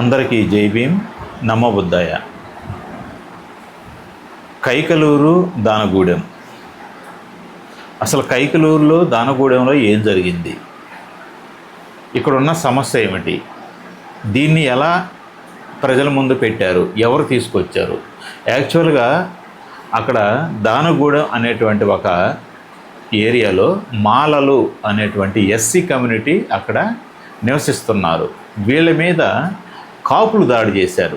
అందరికీ జై భీమ్. నమ్మబుద్ధాయ కైకలూరు దానగూడెం. అసలు కైకలూరులో దానగూడెంలో ఏం జరిగింది? ఇక్కడ ఉన్న సమస్య ఏమిటి? దీన్ని ఎలా ప్రజల ముందు పెట్టారు? ఎవరు తీసుకొచ్చారు? యాక్చువల్గా అక్కడ దానగూడెం అనేటువంటి ఒక ఏరియాలో మాలలు అనేటువంటి ఎస్సీ కమ్యూనిటీ అక్కడ నివసిస్తున్నారు. వీళ్ళ మీద కాపులు దాడి చేశారు.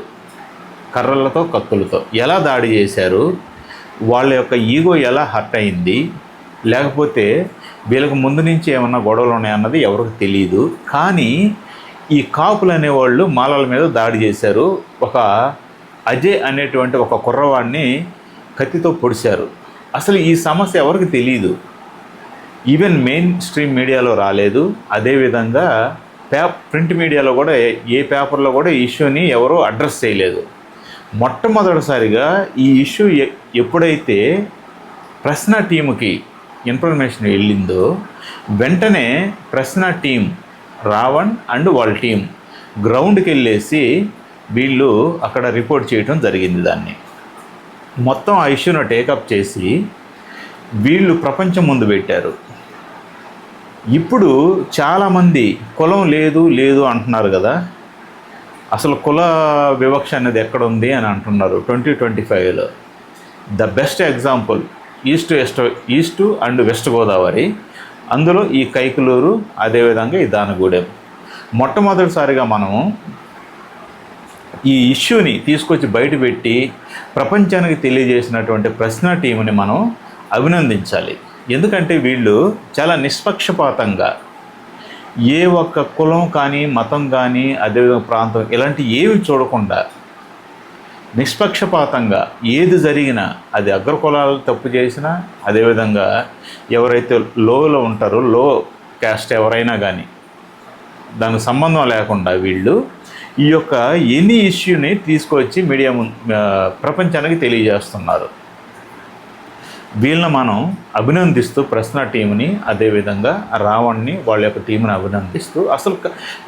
కర్రలతో కత్తులతో. ఎలా దాడి చేశారు? వాళ్ళ యొక్క ఈగో ఎలా హర్ట్ అయింది? లేకపోతే వీళ్ళకి ముందు నుంచి ఏమన్నా గొడవలు ఉన్నాయన్నది ఎవరికి తెలియదు కానీ ఈ కాపులు అనేవాళ్ళు మాలల మీద దాడి చేశారు. ఒక అజయ్ అనేటువంటి ఒక కుర్రవాడిని కత్తితో పొడిచారు. అసలు ఈ సమస్య ఎవరికి తెలియదు ఈవెన్ మెయిన్ స్ట్రీమ్ మీడియాలో రాలేదు. అదేవిధంగా పేప ప్రింట్ మీడియాలో కూడా ఏ- పేపర్లో కూడా ఈ ఇష్యూని ఎవరూ అడ్రస్ చేయలేదు. మొట్టమొదటిసారిగా ఈ ఇష్యూ ఎ- ఎప్పుడైతే ప్రశ్న టీముకి ఇన్ఫర్మేషన్ వెళ్ళిందో వెంటనే ప్రశ్న టీం రావణ్ అండ్ వాళ్ళ టీం గ్రౌండ్కి వెళ్ళేసి వీళ్ళు అక్కడ రిపోర్ట్ చేయడం జరిగింది దాన్ని. మొత్తం ఆ ఇష్యూను టేకప్ చేసి వీళ్ళు ప్రపంచం ముందు పెట్టారు. ఇప్పుడు చాలామంది కులం లేదు లేదు అంటున్నారు కదా. అసలు కుల వివక్ష అనేది ఎక్కడ ఉంది అని అంటున్నారు ట్వంటీ ట్వంటీ ఫైవ్లో. The best example east west east and west Godavari. అందులో ఈ కైకులూరు అదేవిధంగా ఈ దానగూడెం. మొట్టమొదటిసారిగా మనము ఈ ఇష్యూని తీసుకొచ్చి బయటపెట్టి ప్రపంచానికి తెలియజేసినటువంటి ప్రశ్న టీంని మనం అభినందించాలి. ఎందుకంటే వీళ్ళు చాలా నిష్పక్షపాతంగా ఏ ఒక్క కులం కానీ మతం కానీ అదేవిధంగా ప్రాంతం ఇలాంటి ఏవి చూడకుండా నిష్పక్షపాతంగా ఏది జరిగినా అది అగ్రకులాలు తప్పు చేసినా అదేవిధంగా ఎవరైతే లోలో ఉంటారో లో క్యాస్ట్ ఎవరైనా కానీ దానికి సంబంధం లేకుండా వీళ్ళు ఈ యొక్క ఎనీ ఇష్యూని తీసుకొచ్చి మీడియా ప్రపంచానికి తెలియజేస్తున్నారు. వీళ్ళని మనం అభినందిస్తూ ప్రశ్న టీంని అదేవిధంగా రావణ్ని వాళ్ళ యొక్క టీంని అభినందిస్తూ అసలు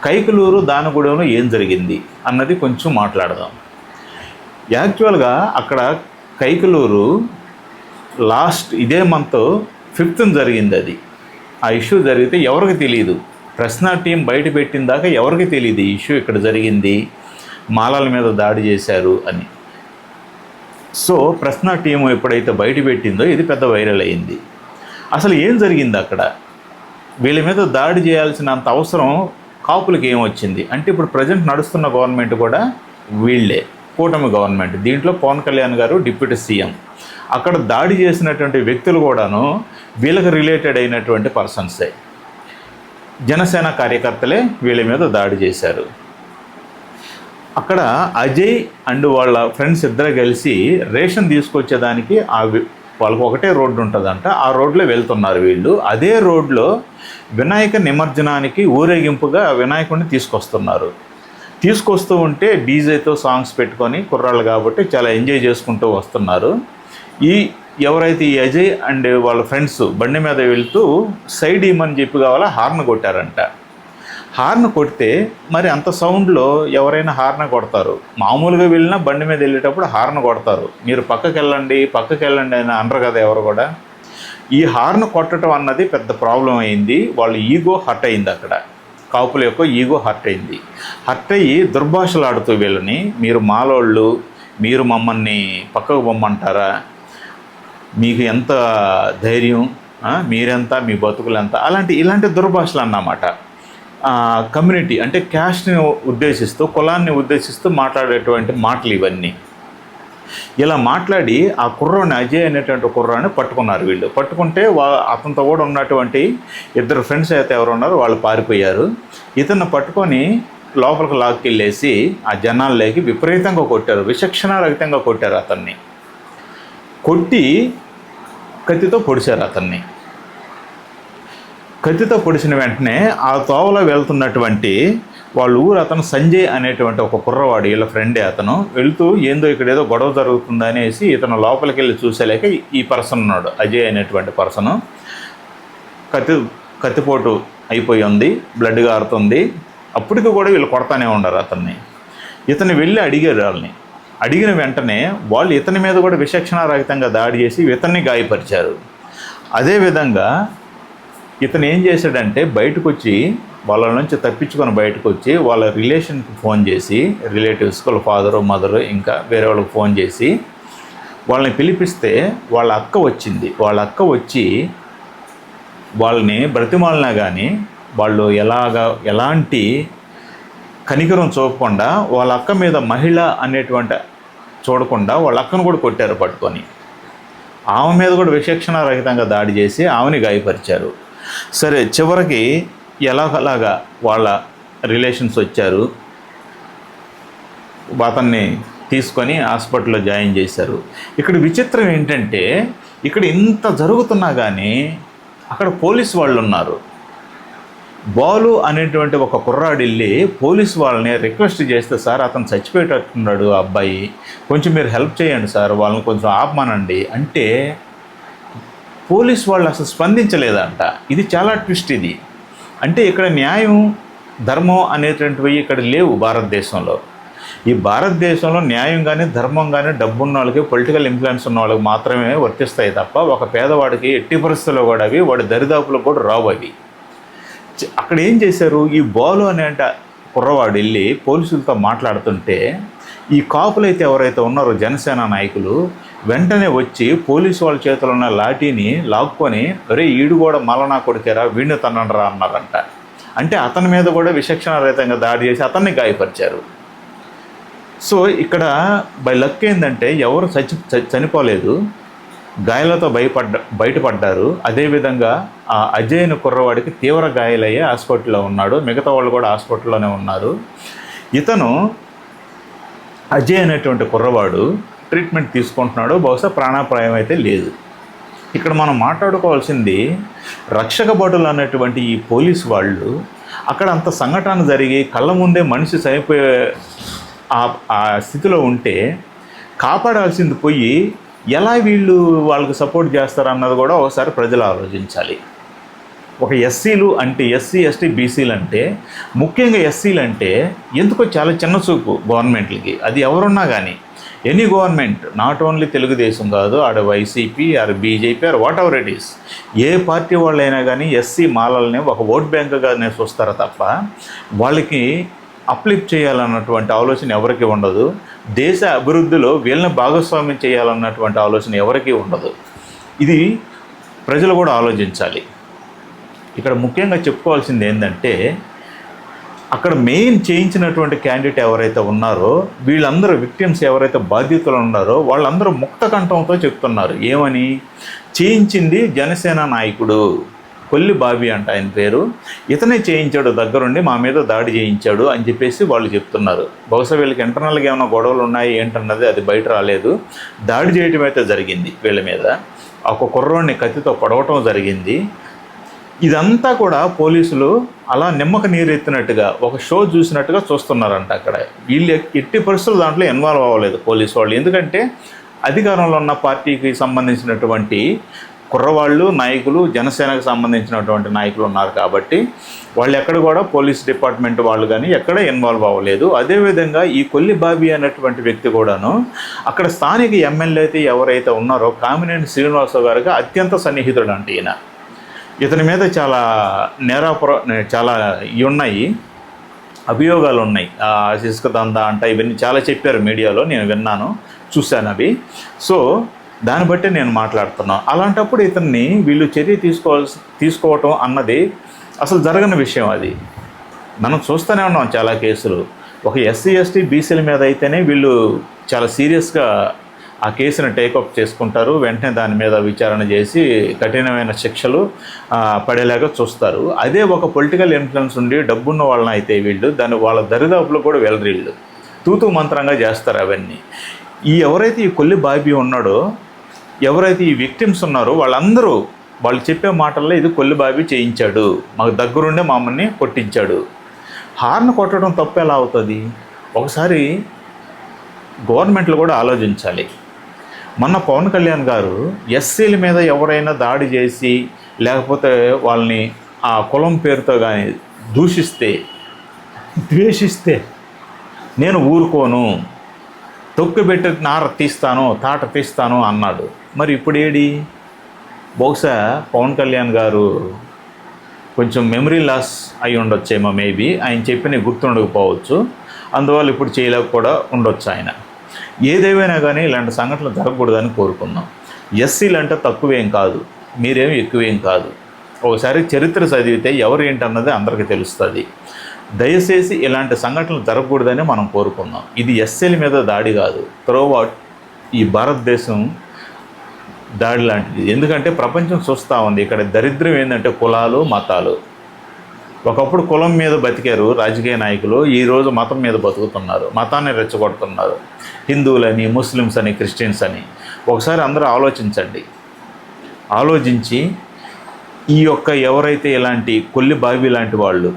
కైకలూరు దానగూడెంలో ఏం జరిగింది అన్నది కొంచెం మాట్లాడదాం. యాక్చువల్గా అక్కడ కైకలూరు లాస్ట్ ఇదే మంత్ ఫిఫ్త్ జరిగింది అది. ఆ ఇష్యూ జరిగితే ఎవరికి తెలియదు ప్రశ్న టీం బయట పెట్టిన దాకా ఎవరికి తెలియదు ఈ ఇష్యూ ఇక్కడ జరిగింది మాలల మీద దాడి చేశారు అని. సో ప్రశ్న టీం ఎప్పుడైతే బయట పెట్టిందో ఇది పెద్ద వైరల్ అయింది. అసలు ఏం జరిగింది అక్కడ? వీళ్ళ మీద దాడి చేయాల్సినంత అవసరం కాపులకి ఏమొచ్చింది అంటే ఇప్పుడు ప్రజెంట్ నడుస్తున్న గవర్నమెంట్ కూడా వీళ్ళే కూటమి గవర్నమెంట్. దీంట్లో పవన్ కళ్యాణ్ గారు డిప్యూటీ సీఎం. అక్కడ దాడి చేసినటువంటి వ్యక్తులు కూడాను వీళ్ళకి రిలేటెడ్ అయినటువంటి పర్సన్సే. జనసేన కార్యకర్తలే వీళ్ళ మీద దాడి చేశారు. అక్కడ అజయ్ అండ్ వాళ్ళ ఫ్రెండ్స్ ఇద్దరు కలిసి రేషన్ తీసుకొచ్చేదానికి ఆ వాళ్ళకు ఒకటే రోడ్డు ఉంటుందంట. ఆ రోడ్లో వెళ్తున్నారు వీళ్ళు. అదే రోడ్లో వినాయక నిమజ్జనానికి ఊరేగింపుగా వినాయకుడిని తీసుకొస్తున్నారు. తీసుకొస్తూ ఉంటే డీజేతో సాంగ్స్ పెట్టుకొని కుర్రాళ్ళు కాబట్టి చాలా ఎంజాయ్ చేసుకుంటూ వస్తున్నారు. ఈ ఎవరైతే ఈ అజయ్ అండ్ వాళ్ళ ఫ్రెండ్స్ బండి మీద వెళ్తూ సైడ్ ఇమ్మని చెప్పి కావాలా హార్న్ కొట్టారంట. హార్న్ కొడితే మరి అంత సౌండ్లో ఎవరైనా హార్న్ కొడతారు. మామూలుగా వెళ్ళినా బండి మీద వెళ్ళేటప్పుడు హార్న్ కొడతారు. మీరు పక్కకి వెళ్ళండి పక్కకి వెళ్ళండి అని అనరు కదా ఎవరు కూడా. ఈ హార్న్ కొట్టడం అన్నది పెద్ద ప్రాబ్లం అయింది. వాళ్ళ ఈగో హర్ట్ అయింది అక్కడ. కాపుల యొక్క ఈగో హర్ట్ అయింది. హర్ట్ అయ్యి దుర్భాషలాడుతూ వీళ్ళని మీరు మాలోళ్ళు మీరు మమ్మల్ని పక్కకు పొమ్మంటారా? మీకు ఎంత ధైర్యం మీరెంత మీ బతుకులు ఎంత? అలాంటి ఇలాంటి దుర్భాషలు అన్నమాట. కమ్యూనిటీ అంటే క్యాస్ట్ని ఉద్దేశిస్తూ కులాన్ని ఉద్దేశిస్తూ మాట్లాడేటువంటి మాటలు ఇవన్నీ. ఇలా మాట్లాడి ఆ కుర్రాన్ని అజయ్ అనేటువంటి కుర్రాన్ని పట్టుకున్నారు వీళ్ళు. పట్టుకుంటే వా అతనితో కూడా ఉన్నటువంటి ఇద్దరు ఫ్రెండ్స్ అయితే ఎవరు ఉన్నారో వాళ్ళు పారిపోయారు. ఇతను పట్టుకొని లోపలికి లాక్కెళ్ళేసి ఆ జనాల్లోకి విపరీతంగా కొట్టారు. విచక్షణ రహితంగా కొట్టారు అతన్ని. కొట్టి కత్తితో పొడిచారు అతన్ని. కత్తితో పొడిచిన వెంటనే ఆ తోవలో వెళ్తున్నటువంటి వాళ్ళ ఊరు అతను సంజయ్ అనేటువంటి ఒక కుర్రవాడు వీళ్ళ ఫ్రెండే అతను. వెళ్తూ ఏందో ఇక్కడ ఏదో గొడవ జరుగుతుంది అనేసి ఇతను లోపలికి వెళ్ళి చూసేలేక ఈ పర్సన్ ఉన్నాడు అజయ్ అనేటువంటి పర్సను. కత్తి కత్తిపోటు అయిపోయి ఉంది బ్లడ్ గారుతుంది. అప్పటికి కూడా వీళ్ళు కొడతానే ఉండరు అతన్ని. ఇతను వెళ్ళి అడిగారు వాళ్ళని. అడిగిన వెంటనే వాళ్ళు ఇతని మీద కూడా విచక్షణారహితంగా దాడి చేసి ఇతన్ని గాయపరిచారు. అదేవిధంగా ఇతను ఏం చేశాడంటే బయటకు వచ్చి వాళ్ళ నుంచి తప్పించుకొని బయటకు వచ్చి వాళ్ళ రిలేషన్కి ఫోన్ చేసి రిలేటివ్స్ వాళ్ళ ఫాదరు మదరు ఇంకా వేరే వాళ్ళకి ఫోన్ చేసి వాళ్ళని పిలిపిస్తే వాళ్ళ అక్క వచ్చింది. వాళ్ళ అక్క వచ్చి వాళ్ళని బ్రతిమాలినా కానీ వాళ్ళు ఎలాగా ఎలాంటి కనికరం చూపకుండా వాళ్ళ అక్క మీద మహిళ అనేటువంటి చూడకుండా వాళ్ళ అక్కను కూడా కొట్టారు పట్టుకొని. ఆమె మీద కూడా విచక్షణారహితంగా దాడి చేసి ఆమెని గాయపరిచారు. సరే చివరికి ఎలాగలాగా వాళ్ళ రిలేషన్స్ వచ్చారు? అతన్ని తీసుకొని హాస్పిటల్లో జాయిన్ చేశారు. ఇక్కడ విచిత్రం ఏంటంటే ఇక్కడ ఇంత జరుగుతున్నా కానీ అక్కడ పోలీస్ వాళ్ళు ఉన్నారు బాలు అనేటువంటి ఒక కుర్రాడు వెళ్ళి పోలీస్ వాళ్ళని రిక్వెస్ట్ చేస్తే సార్ అతను చచ్చిపోయేటట్టున్నాడు ఆ అబ్బాయి. కొంచెం మీరు హెల్ప్ చేయండి సార్ వాళ్ళని కొంచెం ఆపమానండి. అంటే పోలీస్ వాళ్ళు అసలు స్పందించలేదంట. ఇది చాలా ట్విస్ట్ ఇది. అంటే ఇక్కడ న్యాయం ధర్మం అనేటువంటివి ఇక్కడ లేవు భారతదేశంలో. ఈ భారతదేశంలో న్యాయం కానీ ధర్మం కానీ డబ్బు ఉన్న వాళ్ళకి పొలిటికల్ ఇన్ఫ్లుయెన్స్ ఉన్న వాళ్ళకి మాత్రమే వర్తిస్తాయి తప్ప ఒక పేదవాడికి ఎట్టి పరిస్థితుల్లో కూడా అవి వాడి దరిదాపులో కూడా రావు అవి. అక్కడ ఏం చేశారు? ఈ బాలు అనే అంటే కుర్రవాడు వెళ్ళి పోలీసులతో మాట్లాడుతుంటే ఈ కాపులు అయితే ఎవరైతే ఉన్నారో జనసేన నాయకులు వెంటనే వచ్చి పోలీసు వాళ్ళ చేతిలో ఉన్న లాఠీని లాక్కొని ఒరే ఈడు కూడా మలనా కొడితేరా వీడిని తనండరా అన్నారంట. అంటే అతని మీద కూడా విచక్షణారహితంగా దాడి చేసి అతన్ని గాయపరిచారు. సో ఇక్కడ బై లక్ ఏంటంటే ఎవరు చచ్చి చ- చనిపోలేదు గాయాలతో భయపడ్డ బయటపడ్డారు. అదేవిధంగా ఆ అజయ్ కుర్రవాడికి తీవ్ర గాయాలయ్యి హాస్పిటల్లో ఉన్నాడు. మిగతా వాళ్ళు కూడా హాస్పిటల్లోనే ఉన్నారు. ఇతను అజయ్ అనేటువంటి కుర్రవాడు ట్రీట్మెంట్ తీసుకుంటున్నాడు బహుశా ప్రాణాపాయం అయితే లేదు. ఇక్కడ మనం మాట్లాడుకోవాల్సింది రక్షక భటులు అనేటువంటి ఈ పోలీస్ వాళ్ళు అక్కడ అంత సంఘటన జరిగి కళ్ళ ముందే మనిషి చనిపోయే ఆ- ఆ స్థితిలో ఉంటే కాపాడాల్సింది పోయి ఎలా వీళ్ళు వాళ్ళకి సపోర్ట్ చేస్తారన్నది కూడా ఒకసారి ప్రజలు ఆలోచించాలి. ఒక ఎస్సీలు అంటే ఎస్సీ ఎస్టీ బీసీలు అంటే ముఖ్యంగా ఎస్సీలు అంటే ఎందుకో చాలా చిన్న చూపు గవర్నమెంట్లకి. అది ఎవరున్నా కానీ any government not only Telugu Desam కాదు ఆడ YCP or BJP or whatever it is a party వాళ్ళైనా కానీ ఎస్సీ మాలల్ని ఒక ఓట్ బ్యాంకుగానే చూస్తారు తప్ప వాళ్ళకి అప్లిఫ్ట్ చేయాలన్నటువంటి ఆలోచన ఎవరికి ఉండదు. దేశ అభివృద్ధిలో వీళ్ళని భాగస్వామ్యం చేయాలన్నటువంటి ఆలోచన ఎవరికీ ఉండదు. ఇది ప్రజలు కూడా ఆలోచించాలి. ఇక్కడ ముఖ్యంగా చెప్పుకోవాల్సింది ఏంటంటే అక్కడ మెయిన్ చేయించినటువంటి క్యాండిడేట్ ఎవరైతే ఉన్నారో వీళ్ళందరూ విక్టిమ్స్ ఎవరైతే బాధితులు ఉన్నారో వాళ్ళందరూ ముక్త కంఠంతో చెప్తున్నారు. ఏమని? చేయించింది జనసేన నాయకుడు కొల్లి బాబీ అంట ఆయన పేరు. ఇతనే చేయించాడు దగ్గరుండి మా మీద దాడి చేయించాడు అని చెప్పేసి వాళ్ళు చెప్తున్నారు. బహుశా వీళ్ళకి ఇంటర్నల్గా ఏమైనా గొడవలు ఉన్నాయి ఏంటన్నది అది బయట రాలేదు. దాడి చేయటం అయితే జరిగింది వీళ్ళ మీద. ఒక కుర్రోడిని కత్తితో పడవటం జరిగింది. ఇదంతా కూడా పోలీసులు అలా నిమ్మక నీరెత్తినట్టుగా ఒక షో చూసినట్టుగా చూస్తున్నారంట అక్కడ. వీళ్ళు ఎట్టి పరిస్థితులు దాంట్లో ఇన్వాల్వ్ అవ్వలేదు పోలీసు వాళ్ళు. ఎందుకంటే అధికారంలో ఉన్న పార్టీకి సంబంధించినటువంటి కుర్రవాళ్ళు నాయకులు జనసేనకు సంబంధించినటువంటి నాయకులు ఉన్నారు కాబట్టి వాళ్ళు ఎక్కడ కూడా పోలీస్ డిపార్ట్మెంట్ వాళ్ళు కానీ ఎక్కడ ఇన్వాల్వ్ అవ్వలేదు. అదేవిధంగా ఈ కొల్లి బాబీ అనేటువంటి వ్యక్తి కూడాను అక్కడ స్థానిక ఎమ్మెల్యే అయితే ఎవరైతే ఉన్నారో కామినేని శ్రీనివాసరావు గారికి అత్యంత సన్నిహితుడు అంటే ఈయన. ఇతని మీద చాలా నేరాపుర చాలా ఇవి ఉన్నాయి అభియోగాలు ఉన్నాయి. ఆ ఇసుక దందా అంట ఇవన్నీ చాలా చెప్పారు మీడియాలో నేను విన్నాను చూశాను అవి. సో దాన్ని బట్టి నేను మాట్లాడుతున్నాను అలాంటప్పుడు ఇతన్ని వీళ్ళు చర్య తీసుకోవాల్సి తీసుకోవటం అన్నది అసలు జరగని విషయం అది. మనం చూస్తూనే ఉన్నాం చాలా కేసులు. ఒక ఎస్సీ ఎస్టీ బీసీల మీద అయితేనే వీళ్ళు చాలా సీరియస్గా ఆ కేసును టేకప్ చేసుకుంటారు. వెంటనే దాని మీద విచారణ చేసి కఠినమైన శిక్షలు పడేలాగా చూస్తారు. అదే ఒక పొలిటికల్ ఇన్ఫ్లుయెన్స్ ఉండి డబ్బున్న వాళ్ళని అయితే వీళ్ళు దాన్ని వాళ్ళ దరిదాపులో కూడా వెళ్ళరీళ్ళు తూతూ మంత్రంగా చేస్తారు అవన్నీ. ఈ ఎవరైతే ఈ కొల్లి బాబీ ఉన్నాడో ఎవరైతే ఈ విక్టిమ్స్ ఉన్నారో వాళ్ళందరూ వాళ్ళు చెప్పే మాటల్లో ఇది కొల్లి బాబీ చేయించాడు. మాకు దగ్గరుండే మమ్మల్ని కొట్టించాడు. హార్న్ కొట్టడం తప్పు ఎలా అవుతుంది? ఒకసారి గవర్నమెంట్లు కూడా ఆలోచించాలి. మొన్న పవన్ కళ్యాణ్ గారు ఎస్సీల మీద ఎవరైనా దాడి చేసి లేకపోతే వాళ్ళని ఆ కులం పేరుతో కానీ దూషిస్తే? ద్వేషిస్తే. నేను ఊరుకోను. తొక్కు పెట్టి నార తీస్తాను తాట తీస్తాను అన్నాడు. మరి ఇప్పుడు ఏడి? బహుశా పవన్ కళ్యాణ్ గారు కొంచెం మెమరీ లాస్ అయి ఉండొచ్చేమో మేబీ ఆయన చెప్పిన గుర్తుండకపోవచ్చు. అందువల్ల ఇప్పుడు చేయలేక కూడా ఉండొచ్చు ఆయన. ఏదేమైనా కానీ ఇలాంటి సంఘటనలు జరగకూడదని కోరుకున్నాం. ఎస్సీలు అంటే తక్కువేం కాదు. మీరేం ఎక్కువేం కాదు. ఒకసారి చరిత్ర చదివితే ఎవరు ఏంటన్నది అందరికీ తెలుస్తుంది. దయచేసి ఇలాంటి సంఘటనలు జరగకూడదని మనం కోరుకుందాం ఇది ఎస్సీల మీద దాడి కాదు. త్రోవాట్ ఈ భారతదేశం దాడి లాంటిది. ఎందుకంటే ప్రపంచం చూస్తూ ఉంది. ఇక్కడ దరిద్రం ఏంటంటే కులాలు మతాలు. ఒకప్పుడు కులం మీద బతికారు రాజకీయ నాయకులు ఈరోజు మతం మీద బతుకుతున్నారు మతాన్ని రెచ్చగొడుతున్నారు. హిందువులని ముస్లిమ్స్ అని క్రిస్టియన్స్ అని. ఒకసారి అందరూ ఆలోచించండి. ఆలోచించి ఈ యొక్క ఎవరైతే ఇలాంటి కొల్లి బావి లాంటి వాళ్ళు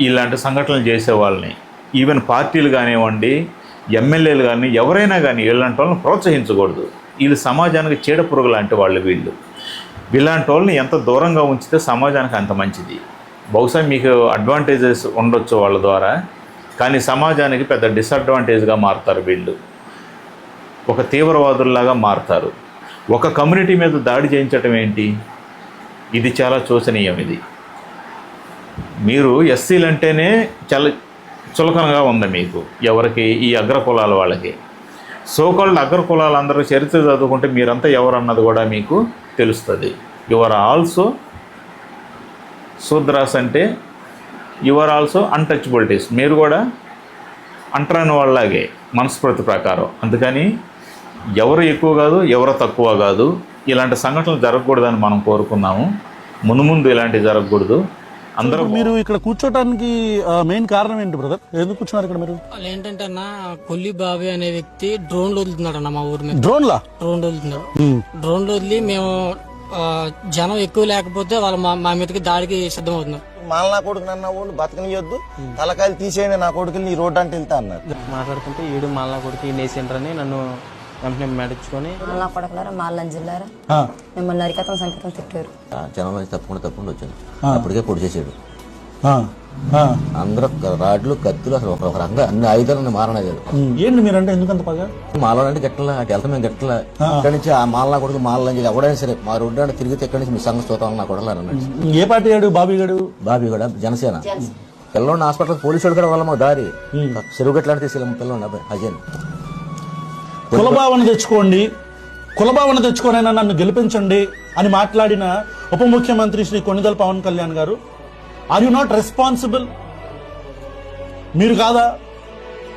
ఇలాంటి సంఘటనలు చేసే వాళ్ళని ఈవెన్ పార్టీలు కానివ్వండి ఎమ్మెల్యేలు కానీ ఎవరైనా కానీ ఇలాంటి వాళ్ళని ప్రోత్సహించకూడదు. వీళ్ళు సమాజానికి చీడపురుగు లాంటి వాళ్ళు వీళ్ళు. ఇలాంటి వాళ్ళని ఎంత దూరంగా ఉంచితే సమాజానికి అంత మంచిది. బహుశా మీకు అడ్వాంటేజెస్ ఉండొచ్చు వాళ్ళ ద్వారా కానీ సమాజానికి పెద్ద డిసడ్వాంటేజ్గా మారుతారు వీళ్ళు. ఒక తీవ్రవాదుల్లాగా మారుతారు. ఒక కమ్యూనిటీ మీద దాడి చేయించటం ఏంటి? ఇది చాలా శోచనీయం ఇది. మీరు ఎస్సీలు అంటేనే చాలా చులకనగా ఉంది మీకు ఎవరికి? ఈ అగ్ర కులాల వాళ్ళకి. సోకాల్డ్ అగ్ర అందరూ చరిత్ర చదువుకుంటే మీరంతా ఎవరన్నది కూడా మీకు తెలుస్తుంది. యువర్ ఆల్సో శూద్రాస్ అంటే యువర్ ఆల్సో అన్టచబిలిటీస్ మీరు కూడా అంటరాని వాళ్ళలాగే మనస్ఫృతి ప్రకారం. అందుకని ఎవరు ఎక్కువ కాదు ఎవరు తక్కువ కాదు. ఇలాంటి సంఘటనలు జరగకూడదని మనం కోరుకున్నాము. ముందు ముందు ఇలాంటివి జరగకూడదు. అందరూ మీరు ఇక్కడ కూర్చోటానికి మెయిన్ కారణం ఏంటి బ్రదర్? ఎందుకు కూర్చున్నారు ఇక్కడ మీరు? ఏంటంటే అన్న కొల్లి బాబీ అనే వ్యక్తి డ్రోన్లు వదులుతున్నాడు అన్న మా ఊరి మీద డ్రోన్లా డ్రోన్ వదులుతున్నాడు డ్రోన్లు వదిలి మేము జనం ఎక్కువ లేకపోతే వాళ్ళు మా మీదకి దాడికి సిద్ధమవుతున్నారు. మాల నా కొడుకు నన్న వాళ్ళు బతకనియొద్దు. తలకాయలు తీసేయండి నా కొడుకుని నీ రోడ్డు అంటే వెళ్తా అన్నారు. మాట్లాడుకుంటే ఈడు మాలా కొడుకు నేసిండ్రు అని నన్ను వెంటనే మెడచుకొని మళ్ళా కొడకలారా మాల్లం జిల్లారా మిమ్మల్ని అరికతం సంకేతం తిట్టారు. జనం తప్పకుండా తప్పకుండా వచ్చాను అప్పటికే పొడి చేసాడు. అందరూ రాడ్లు కత్తులు అసలు ఒక రకంగా అన్ని ఆయుధాలను మారణాయాలు ఏంటి మీరంటే ఎందుకంత పగా? మాలో అంటే గట్టలా అటు వెళ్తాం మేము గట్టలా ఇక్కడి నుంచి ఆ మాల కొడుకు మాల నుంచి ఎవడైనా సరే మా రోడ్డు అంటే తిరిగితే ఇక్కడి నుంచి మీ సంఘం చూద్దాం నా అన్నాడు. ఏ పార్టీ గాడు బాబీ గాడు? బాబీ కూడా జనసేన. పిల్లోడిని హాస్పిటల్ పోలీసు వాళ్ళు కూడా వాళ్ళ మాకు దారి. చెరువు గట్లాంటి తీసుకెళ్ళాము పిల్లోడిని అబ్బాయి అజయన్ కులభావన తెచ్చుకోండి. కులభావన తెచ్చుకోనైనా నన్ను గెలిపించండి అని మాట్లాడిన ఉప ముఖ్యమంత్రి Shri Konidala Pawan Kalyan garu. Are you not responsible? మీరు కాదా?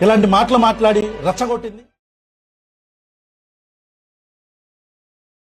ఇలాంటి మాటలు మాట్లాడి రచ్చగొట్టింది?